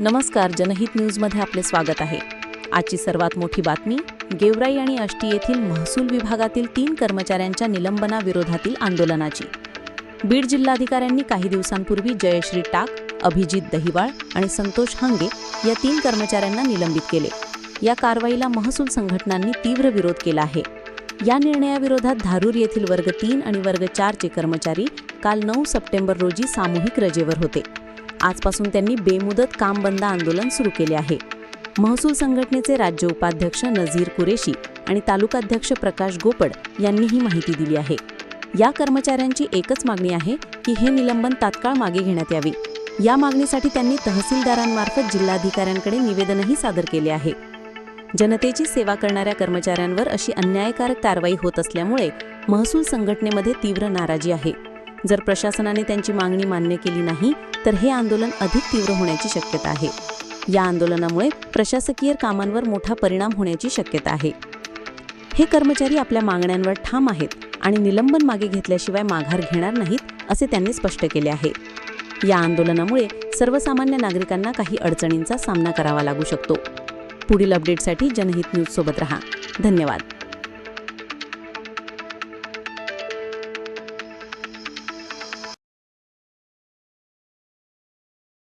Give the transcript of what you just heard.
नमस्कार जनहित न्यूजमध्ये आपले स्वागत आहे. आजची सर्वात मोठी बातमी गेवराई आणि आष्टी येथील महसूल विभागातील तीन कर्मचाऱ्यांच्या निलंबनाविरोधातील आंदोलनाची. बीड जिल्हाधिकाऱ्यांनी काही दिवसांपूर्वी जयश्री टाक अभिजित दहिवाळ आणि संतोष हंगे या तीन कर्मचाऱ्यांना निलंबित केले. या कारवाईला महसूल संघटनांनी तीव्र विरोध केला आहे. या निर्णयाविरोधात धारूर येथील वर्ग तीन आणि वर्ग चारचे कर्मचारी काल नऊ सप्टेंबर रोजी सामूहिक रजेवर होते. आजपासून त्यांनी बेमुदत काम बंद आंदोलन सुरू केले आहे. महसूल संघटनेचे राज्य उपाध्यक्ष नझीर कुरेशी आणि तालुकाध्यक्ष प्रकाश गोपड यांनी ही माहिती दिली आहे. या कर्मचाऱ्यांची एकच मागणी आहे की हे निलंबन तात्काळ मागे घेण्यात यावे. या मागणीसाठी त्यांनी तहसीलदारांमार्फत जिल्हाधिकाऱ्यांकडे निवेदनही सादर केले आहे. जनतेची सेवा करणाऱ्या कर्मचाऱ्यांवर अशी अन्यायकारक कारवाई होत असल्यामुळे महसूल संघटनेमध्ये तीव्र नाराजी आहे. जर प्रशासनाने त्यांची मागणी मान्य केली नाही तर हे आंदोलन अधिक तीव्र होण्याची शक्यता आहे. या आंदोलनामुळे प्रशासकीय कामांवर मोठा परिणाम होण्याची शक्यता आहे. हे कर्मचारी आपल्या मागण्यांवर ठाम आहेत आणि निलंबन मागे घेतल्याशिवाय माघार घेणार नाहीत असे त्यांनी स्पष्ट केले आहे. या आंदोलनामुळे सर्वसामान्य नागरिकांना काही अडचणींचा सामना करावा लागू शकतो. पुढील अपडेटसाठी जनहित न्यूजसोबत रहा. धन्यवाद.